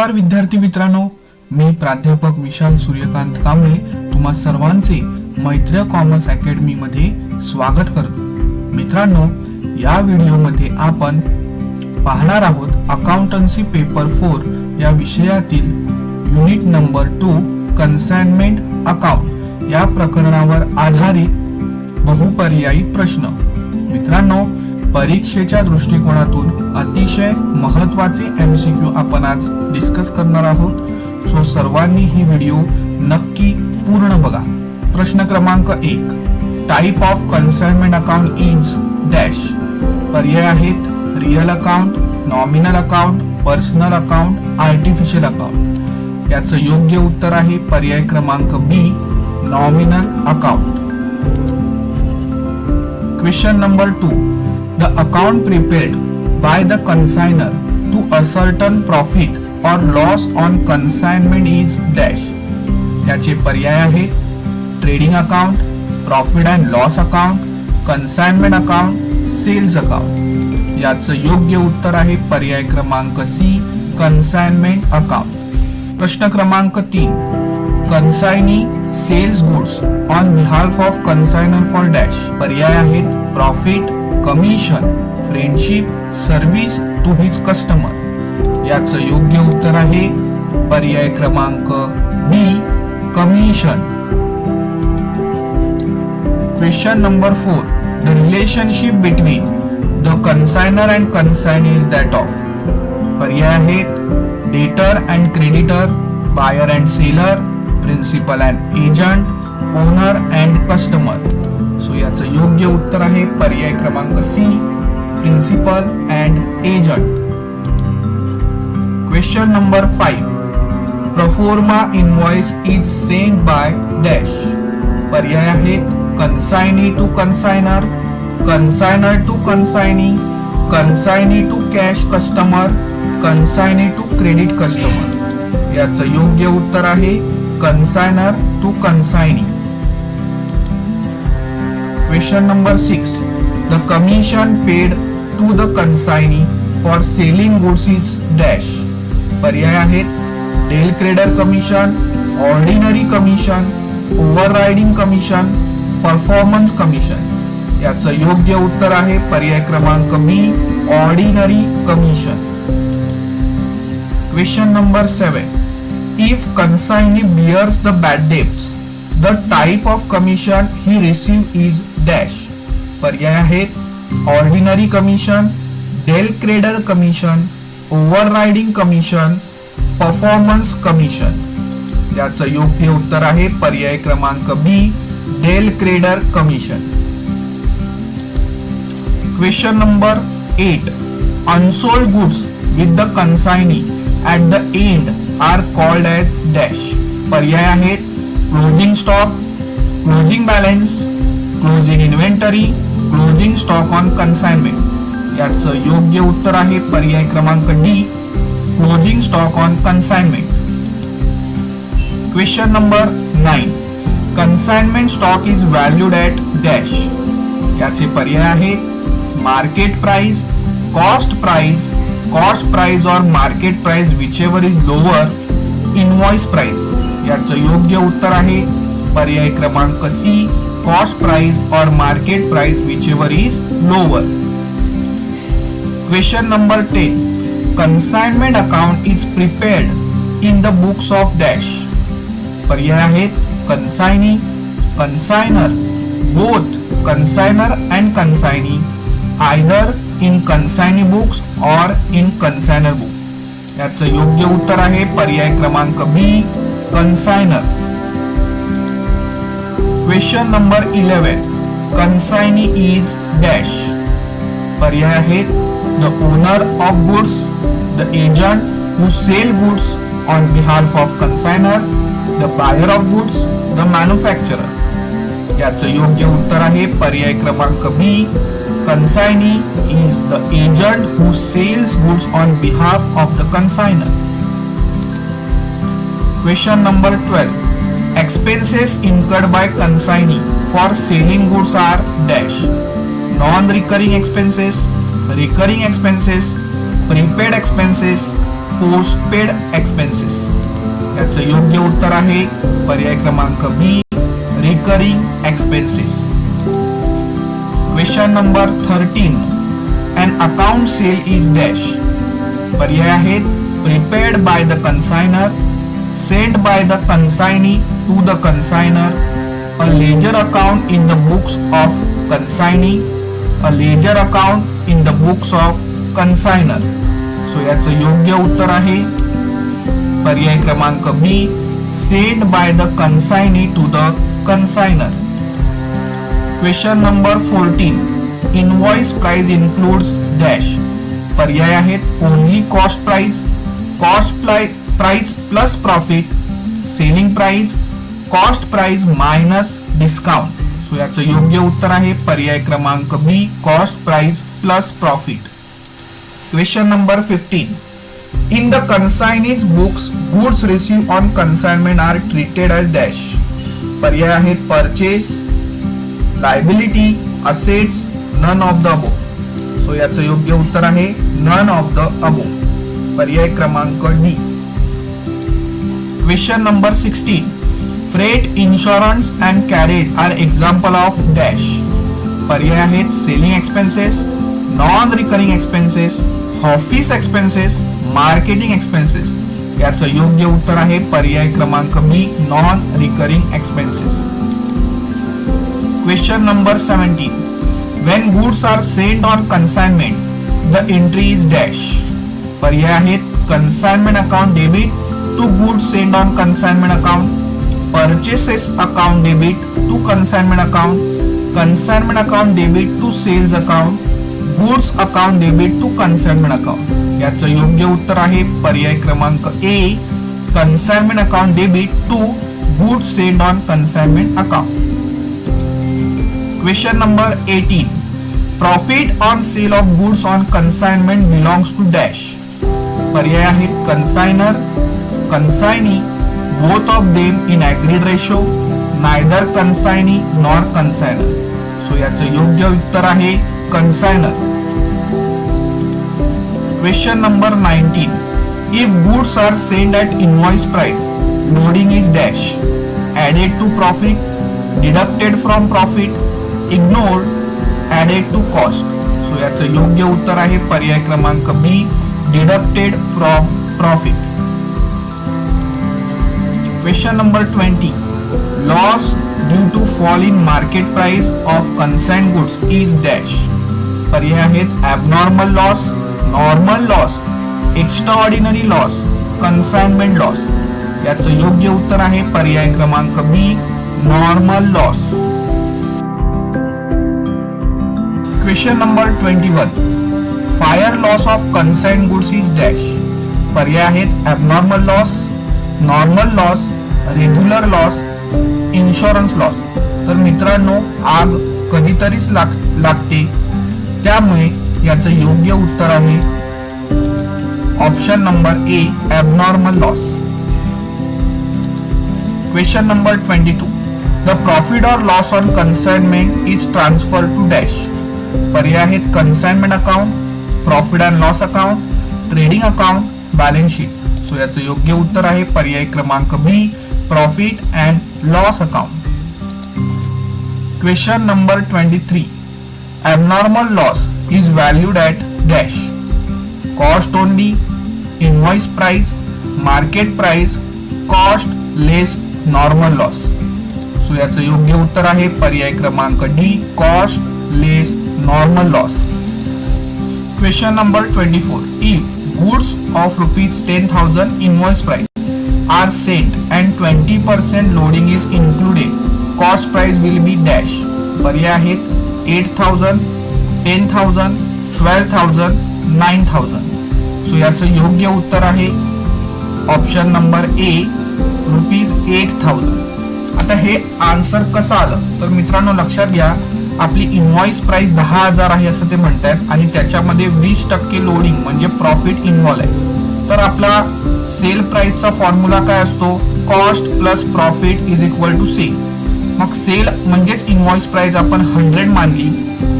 नमस्कार विद्यार्थी मित्रांनो. मी प्राध्यापक विशाल सूर्यकांत कांबळे तुम्हा सर्वांचे मैत्र कॉमर्स अकॅडमी मध्ये स्वागत करतो. मित्रांनो या व्हिडिओमध्ये आपण पाहणार आहोत अकाउंटन्सी पेपर फोर या विषयातील unit number two consignment account या प्रकरणावर आधारित बहुपर्यायी प्रश्न. मित्रांनो परीक्षेच्या दृष्टिकोनातून अतिशय महत्त्वाचे एमसीक्यू आपण आज डिस्कस करणार आहोत. सो सर्वांनी ही व्हिडिओ नक्की पूर्ण बघा. प्रश्न क्रमांक एक. Type of concernment account is dash पर्याय आहेत real account nominal account personal account artificial account याचं योग्य उत्तर आहे पर्याय क्रमांक B nominal account question number two The account prepared by the consignor to ascertain profit or loss on consignment is dash. याचे पर्याय आहेत trading account profit and loss account consignment account sales account याचं योग्य उत्तर आहे पर्याय क्रमांक C consignment account प्रश्न क्रमांक तीन consignee sales goods on behalf of consignor for dash पर्याय आहेत profit commission friendship service to his customer याचं योग्य उत्तर आहे पर्याय क्रमांक B commission question number four the relationship between the consignor and consignee is that of पर्याय आहेत debtor and creditor buyer and seller principal and agent owner and customer so याचं योग्य उत्तर आहे पर्याय क्रमांक C principal and agent question number five proforma invoice is send by dash पर्याय आहेत consignee to consignor consignor to consignee consignee to cash customer consignee to credit customer याचं योग्य उत्तर आहे consignor to consignee question number six the commission paid to the consignee for selling goods is dash पर्याय आहेत. Del credere commission ordinary commission overriding commission performance commission याचं योग्य उत्तर आहे पर्याय क्रमांक B ordinary commission question number seven if consignee bears the bad debts the type of commission he receive is dash. पर्याय आहेत ordinary commission del credere commission overriding commission performance commission. याचं योग्य उत्तर आहे पर्याय क्रमांक B del credere commission. Question number eight unsold goods with the consignee at the end are called as dash पर्याय आहेत closing stock closing balance closing inventory closing stock on consignment याचं योग्य उत्तर आहे पर्याय क्रमांक D closing stock on consignment question number nine consignment stock is valued at dash याचे पर्याय आहेत market price cost price cost price और market price which is lower invoice price याचं योग्य उत्तर आहे पर्याय क्रमांक C cost price or market price whichever is is Question number number Consignment account is is in in the books of dash पर्याय आहेत consignee consignor both consignor and consignee either in consignee books और in consignor book याचं योग्य उत्तर आहे पर्याय क्रमांक B consignor question number eleven. Consignee is dash पर्याय आहेत the owner of goods the agent who sell goods on behalf of consignor the buyer of goods the manufacturer याचं योग्य उत्तर आहे पर्याय क्रमांक B consignee is the agent who sells goods on behalf of the consignor question number twelve Expenses incurred by consignee for selling goods are dash. Non-recurring expenses, recurring expenses, prepaid expenses, postpaid expenses याचं योग्य उत्तर आहे पर्याय क्रमांक B recurring expenses question number thirteen an account sale is dash पर्याय आहेत prepaid by the consignor send by the consignee to the consignor a ledger account in the books of consignee a ledger account in the books of consignor so याचं योग्य उत्तर आहे. पर्याय क्रमांक B send by the consignee to the consignor question number fourteen invoice price includes dash पर्याय आहेत. Only cost price cost price plus profit selling price cost price minus discount so याचं योग्य उत्तर आहे पर्याय क्रमांक B cost price plus profit question number fifteen in the consignee's books goods receive on concernment are treated as dash पर्याय आहेत purchase liability assets none of the above so याचं योग्य उत्तर आहे नन ऑफ द अबो पर्याय क्रमांक D question number sixteen freight insurance and carriage are example of dash पर्याय आहेत selling expenses non recurring expenses office expenses marketing expenses याचं योग्य उत्तर आहे पर्याय क्रमांक B non recurring expenses question number seventeen when goods are send on consignment the entry is dash पर्याय आहेत consignment account debit to goods send on consignment account purchases account debit to consignment account consignment account debit to sales account goods account debit to consignment account. याचं योग्य उत्तर आहे पर्याय क्रमांक A consignment account debit to good send on consignment account question number eighteen profit on sale of goods on consignment belongs to dash पर्याय आहेत consignor consignee both of them in agreed ratio neither consignee nor consigner. So याचं योग्य उत्तर आहे consignor question number nineteen if goods are send at invoice price loading is dash added to profit deducted from profit ignored added to cost so याचं योग्य उत्तर आहे पर्याय क्रमांक B deducted from profit question number twenty loss due to fall in market price of concern goods is dash पर्याय आहेत abnormal loss normal loss extraordinary loss consignment loss याचं योग्य उत्तर आहे पर्याय क्रमांक B normal loss question number twenty one fire loss of concern goods is dash पर्याय आहेत abnormal loss normal loss regular loss insurance loss तर मित्रांनो आग कधीतरीच लाग लागते. त्यामुळे याचं योग्य उत्तर आहे option number A abnormal loss question number twenty two the profit or loss on consignment is transfer to dash पर्याय आहेत consignment account profit and loss account trading account balance sheet so याचं योग्य उत्तर आहे पर्याय क्रमांक B profit and loss account question number twenty three abnormal loss is valued at dash. Cost only invoice price market price cost less normal loss so याचं योग्य उत्तर आहे पर्याय क्रमांक D cost less normal loss question number twenty four if goods of rupees ten thousand invoice price are sent and twenty percent loading is included, cost price will be dash पर्याय आहेत eight thousand ten thousand twelve thousand nine thousand so याचं योग्य उत्तर आहे option number A rupees eight thousand आता हे answer कसं आलं तर मित्रांनो लक्षात घ्या आपली इन्व्हॉइस प्राइस दहा हजार आहे असं ते म्हणतात आणि त्याच्यामध्ये वीस टक्के लोडिंग म्हणजे प्रॉफिट इन्व्हॉल्व आहे. तर आपला सेल प्राइसचा फॉर्म्युला काय असतो? Cost plus profit is equal to sale मग सेल म्हणजेच इनव्हॉइस प्राइस आपण हंड्रेड मानली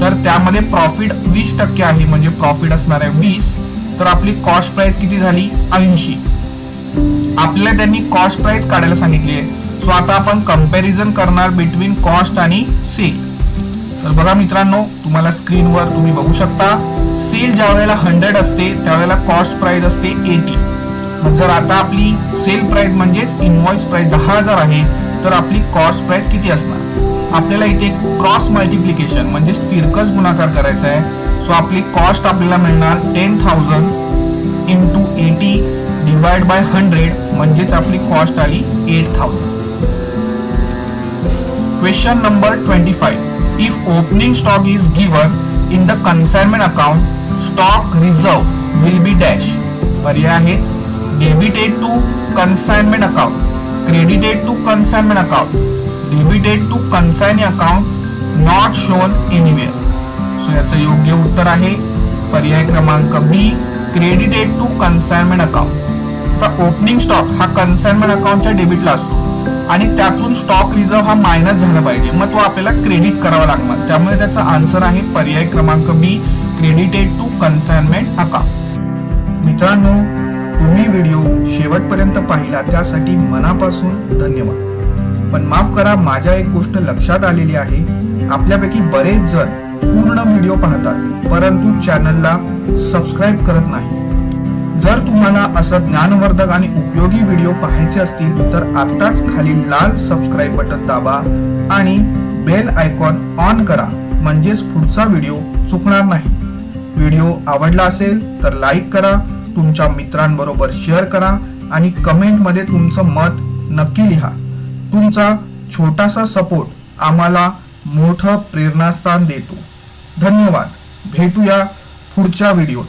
तर त्यामध्ये प्रॉफिट वीस टक्के आहे म्हणजे प्रॉफिट असणार आहे वीस. तर आपली कॉस्ट प्राइस किती झाली? ऐंशी. आपल्याला त्यांनी कॉस्ट प्राइस काढायला सांगितली आहे. सो आता आपण कंपॅरिझन करणार बिटवीन कॉस्ट आणि सेल तर बघा मित्रांनो तुम्हाला स्क्रीनवर तुम्ही बघू शकता. सेल ज्या वेळेला हंड्रेड असते त्यावेळेला कॉस्ट प्राइस असते एटी जर आता आपली सेल प्राइस म्हणजेच इनव्हॉइस प्राइस दहा हजार आहे तर आपली कॉस्ट प्राइस किती असणार? आपल्याला इथे क्रॉस मल्टिप्लिकेशन म्हणजे तिरकस गुणाकार करायचा आहे. सो आपली कॉस्ट आपल्याला मिळणार ten thousand into eighty divide by hundred म्हणजेच आपली कॉस्ट आली eight thousand question number twenty five If opening stock is given in the consignment account, stock reserve will be dash. पर्याय आहे debited to consignment account credited to consignment account debited to consignee account not shown anywhere so याचं योग्य उत्तर आहे पर्याय क्रमांक B credited to consignment account तर opening stock हा कन्साइनमेंट अकाउंटच्या डेबिटला असतो. आणि त्यातून स्टॉक रिझर्व हा मायनस झाला पाहिजे. मग तो आपल्याला क्रेडिट करावा लागणार. त्यामुळे त्याचा आन्सर आहे पर्याय क्रमांक B credited to consignment account मित्रांनो तुम्ही व्हिडिओ शेवटपर्यंत पाहिला त्यासाठी मनापासून धन्यवाद. पण माफ करा माझ्या एक गोष्ट लक्षात आलेली आहे. आपल्यापैकी बरेच जण पूर्ण व्हिडिओ पाहतात परंतु चॅनलला सबस्क्राईब करत नाही जर तुम्हाला असं ज्ञानवर्धक आणि उपयोगी व्हिडिओ पाहायचे असतील तर आताच खाली लाल सबस्क्राईब बटन दाबा आणि बेल आयकॉन ऑन करा. म्हणजेच पुढचा व्हिडिओ चुकणार नाही. व्हिडिओ आवडला असेल तर लाईक करा तुमच्या मित्रांबरोबर शेअर करा आणि कमेंटमध्ये तुमचं मत नक्की लिहा. तुमचा छोटासा सपोर्ट आम्हाला मोठं प्रेरणास्थान देतो. धन्यवाद. भेटूया पुढच्या व्हिडिओत.